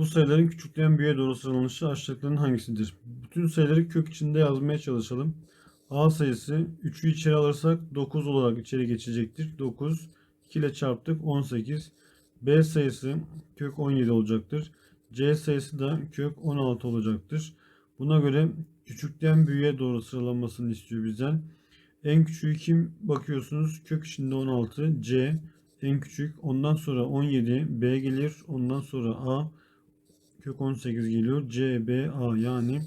Bu sayıların küçükten büyüğe doğru sıralanışı aşağıdakilerin hangisidir? Bütün sayıları kök içinde yazmaya çalışalım. A sayısı 3'ü içeri alırsak 9 olarak içeri geçecektir. 9 2 ile çarptık 18. B sayısı kök 17 olacaktır. C sayısı da kök 16 olacaktır. Buna göre küçükten büyüğe doğru sıralanmasını istiyor bizden. En küçüğü kim bakıyorsunuz? Kök içinde 16. C en küçük. Ondan sonra 17. B gelir. Ondan sonra A. Kök 18 geliyor. C, B, A yani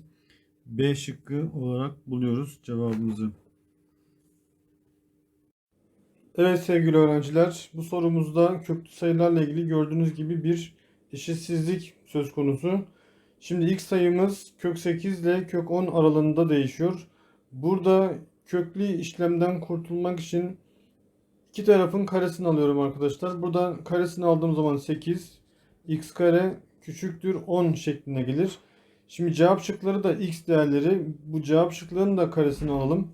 B şıkkı olarak buluyoruz cevabımızı. Evet sevgili öğrenciler, bu sorumuzda köklü sayılarla ilgili gördüğünüz gibi bir eşitsizlik söz konusu. Şimdi ilk sayımız kök 8 ile kök 10 aralığında değişiyor. Burada köklü işlemden kurtulmak için iki tarafın karesini alıyorum arkadaşlar. Burada karesini aldığım zaman 8 x kare küçüktür 10 şeklinde gelir. Şimdi cevap şıkları da x değerleri. Bu cevap şıklarının da karesini alalım.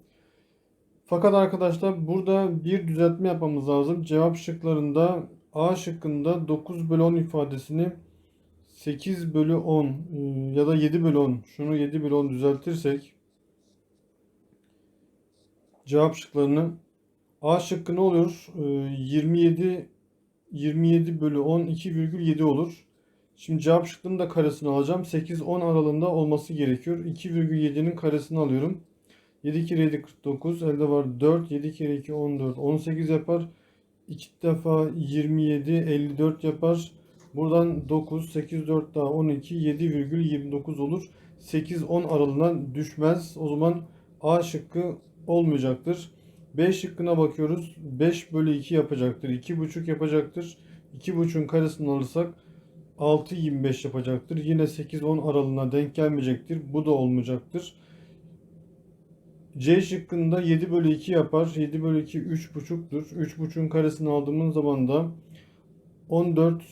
Fakat arkadaşlar burada bir düzeltme yapmamız lazım. Cevap şıklarında A şıkkında 9 bölü 10 ifadesini 8 bölü 10 e, ya da 7 bölü 10 şunu 7 bölü 10 düzeltirsek cevap şıklarını A şıkkı ne olur? E, 27 27 bölü 10 2,7 olur. Şimdi cevap şıkkının da karesini alacağım. 8-10 aralığında olması gerekiyor. 2,7'nin karesini alıyorum. 7 kere 7 49. Elde var 4. 7 kere 2 14. 18 yapar. 2 defa 27 54 yapar. Buradan 9 8 4 daha 12 7,29 olur. 8-10 aralığına düşmez. O zaman A şıkkı olmayacaktır. B şıkkına bakıyoruz. 5 bölü 2 yapacaktır. 2,5 yapacaktır. 2,5'un karesini alırsak 6.25 yapacaktır. Yine 8-10 aralığına denk gelmeyecektir. Bu da olmayacaktır. C şıkkında 7 bölü 2 yapar. 7 bölü 2 3.5'tur. 3.5'un karesini aldığımız zaman da 14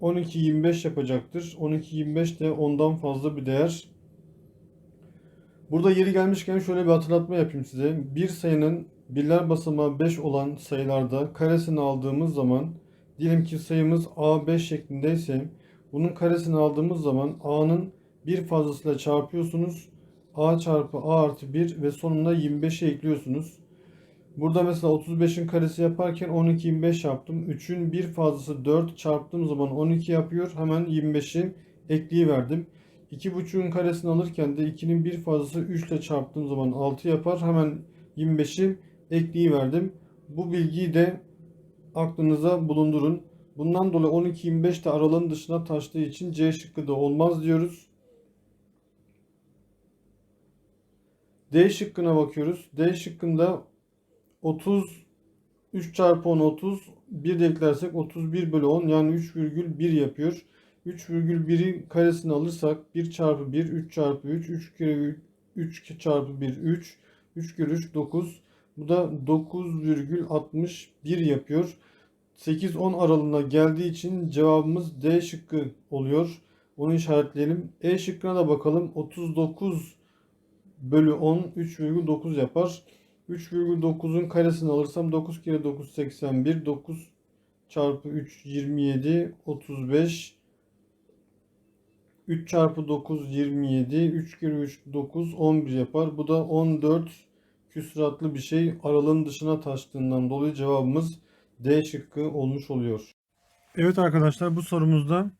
12.25 yapacaktır. 12.25 de ondan fazla bir değer. Burada yeri gelmişken şöyle bir hatırlatma yapayım size. Bir sayının birler basamağı 5 olan sayılarda karesini aldığımız zaman Diyelim ki sayımız A5 şeklindeyse bunun karesini aldığımız zaman A'nın bir fazlasıyla çarpıyorsunuz. A çarpı A artı 1 ve sonunda 25'e ekliyorsunuz. Burada mesela 35'in karesi yaparken 12 25 yaptım. 3'ün bir fazlası 4 çarptığım zaman 12 yapıyor. Hemen 25'i ekleyiverdim. 2.5'ün karesini alırken de 2'nin bir fazlası 3 ile çarptığım zaman 6 yapar. Hemen 25'i ekleyiverdim. Bu bilgiyi de aklınıza bulundurun. Bundan dolayı 12-25 de aralığın dışına taştığı için C şıkkı da olmaz diyoruz. D şıkkına bakıyoruz. D şıkkında 30 3 çarpı 10 30 1 de eklersek 31 bölü 10 yani 3,1 yapıyor. 3,1'i karesini alırsak 1 çarpı 1 3 çarpı 3 3 kere 3 çarpı 1 3 3 kere 3 9 bu da 9,61 yapıyor. 8-10 aralığına geldiği için cevabımız D şıkkı oluyor. Onu işaretleyelim. E şıkkına da bakalım. 39 bölü 10 3,9 yapar. 3,9'un karesini alırsam 9 kere 9 81 9 çarpı 3 27 35 3 çarpı 9 27 3 kere 3 9 11 yapar. Bu da 14 küsuratlı bir şey aralığın dışına taştığından dolayı cevabımız D şıkkı olmuş oluyor. Evet arkadaşlar bu sorumuzda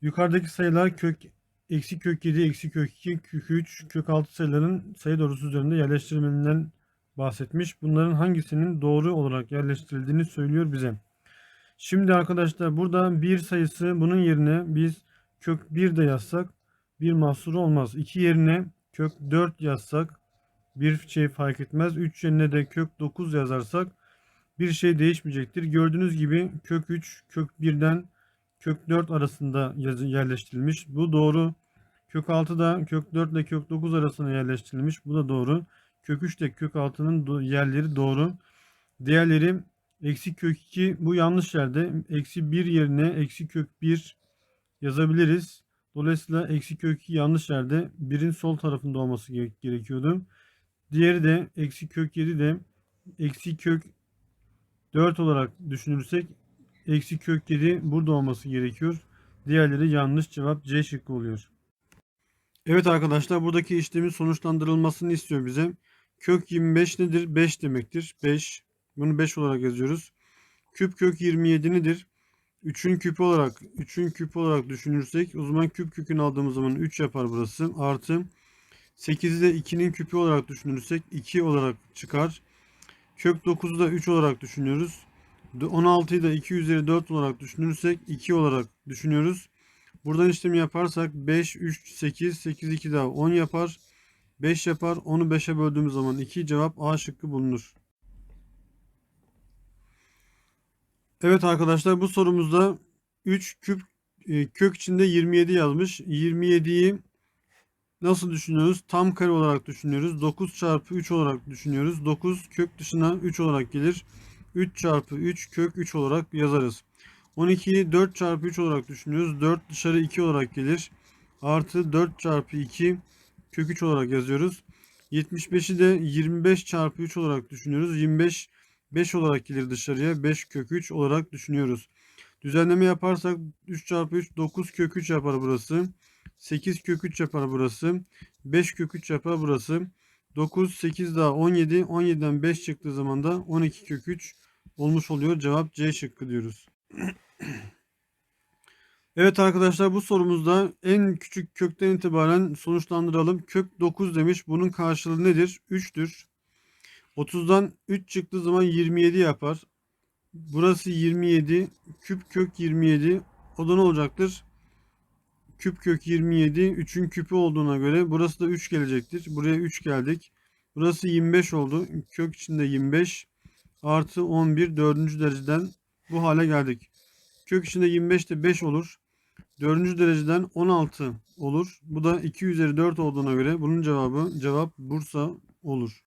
yukarıdaki sayılar kök eksi kök 7, eksi kök 2, kök 3, kök 6 sayıların sayı doğrusu üzerinde yerleştirilmesinden bahsetmiş. Bunların hangisinin doğru olarak yerleştirildiğini söylüyor bize. Şimdi arkadaşlar burada bir sayısı bunun yerine biz kök 1 de yazsak bir mahsuru olmaz. 2 yerine kök 4 yazsak bir şey fark etmez. 3 yerine de kök 9 yazarsak bir şey değişmeyecektir. Gördüğünüz gibi kök 3 kök 1'den kök 4 arasında yerleştirilmiş. Bu doğru. Kök 6 da kök 4 ile kök 9 arasında yerleştirilmiş. Bu da doğru. Kök 3 ile kök 6'nın yerleri doğru. Diğerleri eksi kök 2 bu yanlış yerde. Eksi 1 yerine eksi kök 1 yazabiliriz. Dolayısıyla eksi kök 2 yanlış yerde. Birin sol tarafında olması gerekiyordu. Diğeri de eksi kök 7 de eksi kök 4 olarak düşünürsek Eksi kök 7 burada olması gerekiyor. Diğerleri yanlış cevap C şıkkı oluyor. Evet arkadaşlar buradaki işlemin sonuçlandırılmasını istiyor bize. Kök 25 nedir? 5 demektir. 5. Bunu 5 olarak yazıyoruz. Küp kök 27 nedir? 3'ün küpü olarak 3'ün küpü olarak düşünürsek o zaman küp kökünü aldığımız zaman 3 yapar burası. Artı 8'i de 2'nin küpü olarak düşünürsek 2 olarak çıkar. Kök 9'u da 3 olarak düşünüyoruz. 16'yı da 2 üzeri 4 olarak düşünürsek 2 olarak düşünüyoruz. Buradan işlemi yaparsak 5, 3, 8, 8, 2 daha 10 yapar. 5 yapar. 10'u 5'e böldüğümüz zaman 2 cevap A şıkkı bulunur. Evet arkadaşlar bu sorumuzda 3 küp e, kök içinde 27 yazmış. 27'yi nasıl düşünüyoruz? Tam kare olarak düşünüyoruz. 9 çarpı 3 olarak düşünüyoruz. 9 kök dışına 3 olarak gelir. 3 çarpı 3 kök 3 olarak yazarız. 12'yi 4 çarpı 3 olarak düşünüyoruz. 4 dışarı 2 olarak gelir. Artı 4 çarpı 2 kök 3 olarak yazıyoruz. 75'i de 25 çarpı 3 olarak düşünüyoruz. 25 5 olarak gelir dışarıya. 5 kök 3 olarak düşünüyoruz. Düzenleme yaparsak 3 çarpı 3 9 kök 3 yapar burası. 8 kök 3 yapar burası. 5 kök 3 yapar burası. 9, 8 daha 17. 17'den 5 çıktığı zaman da 12 kök 3 olmuş oluyor. Cevap C şıkkı diyoruz. Evet arkadaşlar bu sorumuzda en küçük kökten itibaren sonuçlandıralım. Kök 9 demiş. Bunun karşılığı nedir? 3'tür. 30'dan 3 çıktığı zaman 27 yapar. Burası 27. Küp kök 27. O da ne olacaktır? Küp kök 27. 3'ün küpü olduğuna göre burası da 3 gelecektir. Buraya 3 geldik. Burası 25 oldu. Kök içinde 25. Artı 11. 4. dereceden bu hale geldik. Kök içinde 25 de 5 olur. 4. dereceden 16 olur. Bu da 2 üzeri 4 olduğuna göre bunun cevabı cevap Bursa olur.